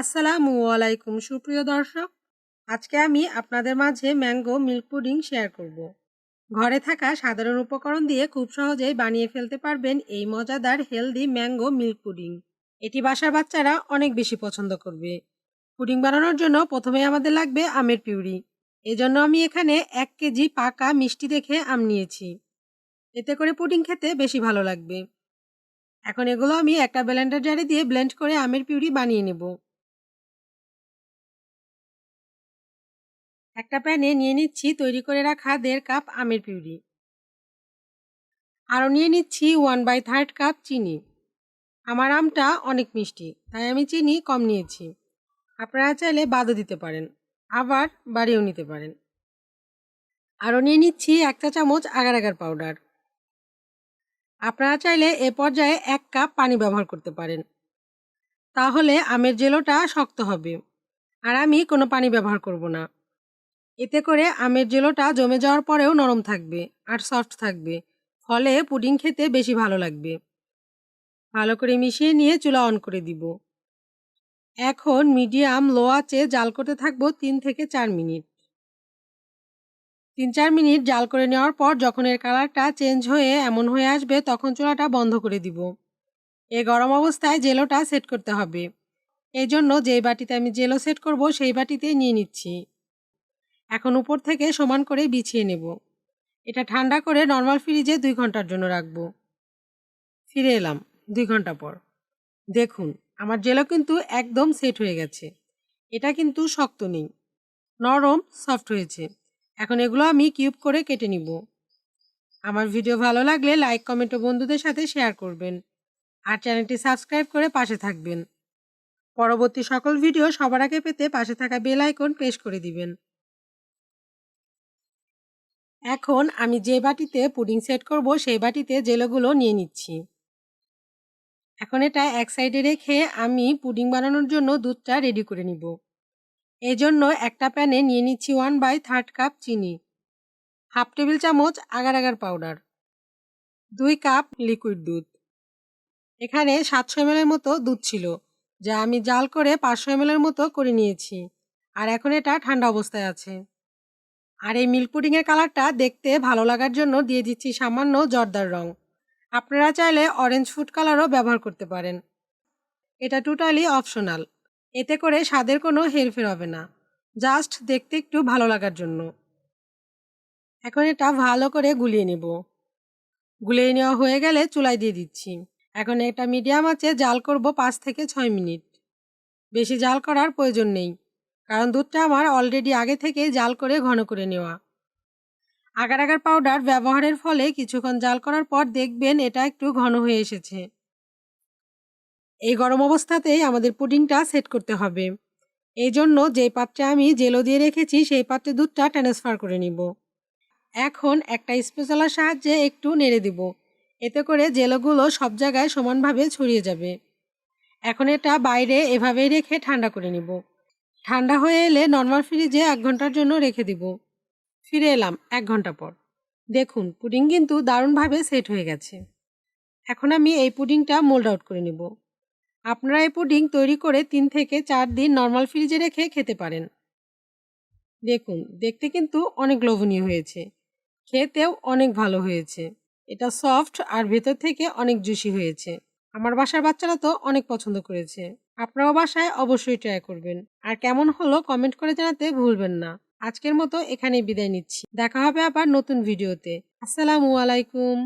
আসসালামু আলাইকুম, সুপ্রিয় দর্শক। আজকে আমি আপনাদের মাঝে ম্যাঙ্গো মিল্ক পুডিং শেয়ার করব। ঘরে থাকা সাধারণ উপকরণ দিয়ে খুব সহজেই বানিয়ে ফেলতে পারবেন এই মজাদার হেলদি ম্যাঙ্গো মিল্ক পুডিং। এটি বাসার বাচ্চারা অনেক বেশি পছন্দ করবে। পুডিং বানানোর জন্য প্রথমে আমাদের লাগবে আমের পিউরি। এজন্য আমি এখানে এক কেজি পাকা মিষ্টি দেখে আম নিয়েছি। এতে করে পুডিং খেতে বেশি ভালো লাগবে। এখন এগুলো আমি একটা ব্লেন্ডার জারে দিয়ে ব্লেন্ড করে আমের পিউরি বানিয়ে নেব। একটা প্যানে নিয়ে নিচ্ছি, তৈরি করে রাখা দেড় কাপ আমের পিউরি। আরও নিয়ে নিচ্ছি ওয়ান বাই থার্ড কাপ চিনি। আমার আমটা অনেক মিষ্টি, তাই আমি চিনি কম নিয়েছি। আপনারা চাইলে বাদও দিতে পারেন, আবার বাড়িয়েও নিতে পারেন। আরও নিয়ে নিচ্ছি এক চা চামচ আগার আগার পাউডার আপনারা চাইলে এ পর্যায়ে এক কাপ পানি ব্যবহার করতে পারেন। তাহলে আমের জেলোটা শক্ত হবে, আর আমি কোনো পানি ব্যবহার করব না। এতে করে আমের জেলোটা জমে যাওয়ার পরেও নরম থাকবে আর সফট থাকবে। ফলে পুডিং খেতে বেশি ভালো লাগবে। ভালো করে মিশিয়ে নিয়ে চুলা অন করে দিব। এখন মিডিয়াম, লো আঁচে জাল করতে থাকব তিন থেকে চার মিনিট। তিন চার মিনিট জাল করে নেওয়ার পর যখন এর কালারটা চেঞ্জ হয়ে এমন হয়ে আসবে তখন চুলাটা বন্ধ করে দিব। এ গরম অবস্থায় জেলোটা সেট করতে হবে। এই জন্য যেই বাটিতে আমি জেলো সেট করব সেই বাটিতে নিয়ে নিচ্ছি। এখন উপর থেকে সমান করে বিছিয়ে নেব। এটা ঠান্ডা করে নর্মাল ফ্রিজে দুই ঘণ্টার জন্য রাখব। ফিরে এলাম দুই ঘণ্টা পর। দেখুন, আমার জেলো কিন্তু একদম সেট হয়ে গেছে। এটা কিন্তু শক্ত নেই। নরম সফট হয়েছে। এখন এগুলো আমি কিউব করে কেটে নিব। আমার ভিডিও ভালো লাগলে লাইক কমেন্ট ও বন্ধুদের সাথে শেয়ার করবেন। আর চ্যানেলটি সাবস্ক্রাইব করে পাশে থাকবেন। পরবর্তী সকল ভিডিও সবার আগে পেতে পাশে থাকা বেল আইকন প্রেস করে দিবেন। এখন আমি যে বাটিতে পুডিং সেট করব, সেই বাটিতে জেলোগুলো নিয়ে নিচ্ছি। এখন এটা এক সাইডে রেখে আমি পুডিং বানানোর জন্য দুধটা রেডি করে নিব। এই জন্য একটা প্যানে নিয়ে নিচ্ছি ওয়ান বাই থার্ড কাপ চিনি, হাফ টেবিল চামচ আগার আগার পাউডার, দুই কাপ লিকুইড দুধ। এখানে সাতশো এমএলের মতো দুধ ছিল, যা আমি জাল করে পাঁচশো এমএলের মতো করে নিয়েছি, আর এখন এটা ঠান্ডা অবস্থায় আছে। আর এই মিল্ক পুডিংয়ের কালারটা দেখতে ভালো লাগার জন্য দিয়ে দিচ্ছি সামান্য জর্দার রং। আপনারা চাইলে অরেঞ্জ ফুড কালারও ব্যবহার করতে পারেন। এটা টোটালি অপশনাল এতে করে স্বাদের কোনো হেরফের হবে না। জাস্ট দেখতে একটু ভালো লাগার জন্য। এখন এটা ভালো করে গুলিয়ে নেব। গুলিয়ে নেওয়া হয়ে গেলে চুলায় দিয়ে দিচ্ছি। এখন এটা মিডিয়াম আছে জাল করব পাঁচ থেকে ছয় মিনিট। বেশি জাল করার প্রয়োজন নেই। কারণ দুধটা আমার অলরেডি আগে থেকে জাল করে ঘন করে নেওয়া। আগার আগার পাউডার ব্যবহারের ফলে কিছুক্ষণ জাল করার পর দেখবেন এটা একটু ঘন হয়ে এসেছে। এই গরম অবস্থাতেই আমাদের পুডিংটা সেট করতে হবে। এই জন্য যে পাত্রে আমি জেলো দিয়ে রেখেছি, সেই পাত্রে দুধটা ট্রান্সফার করে নিব। এখন একটা স্পেশালার সাহায্যে একটু নেড়ে দিব। এতে করে জেলোগুলো সব জায়গায় সমানভাবে ছড়িয়ে যাবে। এখন এটা বাইরে এভাবেই রেখে ঠান্ডা করে নিব। ঠান্ডা হয়ে এলে নর্মাল ফ্রিজে এক ঘণ্টার জন্য রেখে দিব। ফিরে এলাম এক ঘণ্টা পর। দেখুন পুডিং কিন্তু দারুণভাবে সেট হয়ে গেছে। এখন আমি এই পুডিংটা মোল্ড আউট করে নিব। আপনারা এই পুডিং তৈরি করে তিন থেকে চার দিন নর্মাল ফ্রিজে রেখে খেতে পারেন। দেখুন, দেখতে কিন্তু অনেক লোভনীয় হয়েছে। খেতেও অনেক ভালো হয়েছে। এটা সফট আর ভেতর থেকে অনেক জুসি হয়েছে। আমার বাসার বাচ্চারা তো অনেক পছন্দ করেছে। আপনারাও বাসায় অবশ্যই ট্রাই করবেন। আর কেমন হলো কমেন্ট করে জানাতে ভুলবেন না। আজকের মতো এখানেই বিদায় নিচ্ছি। দেখা হবে আবার নতুন ভিডিওতে আসসালামু আলাইকুম।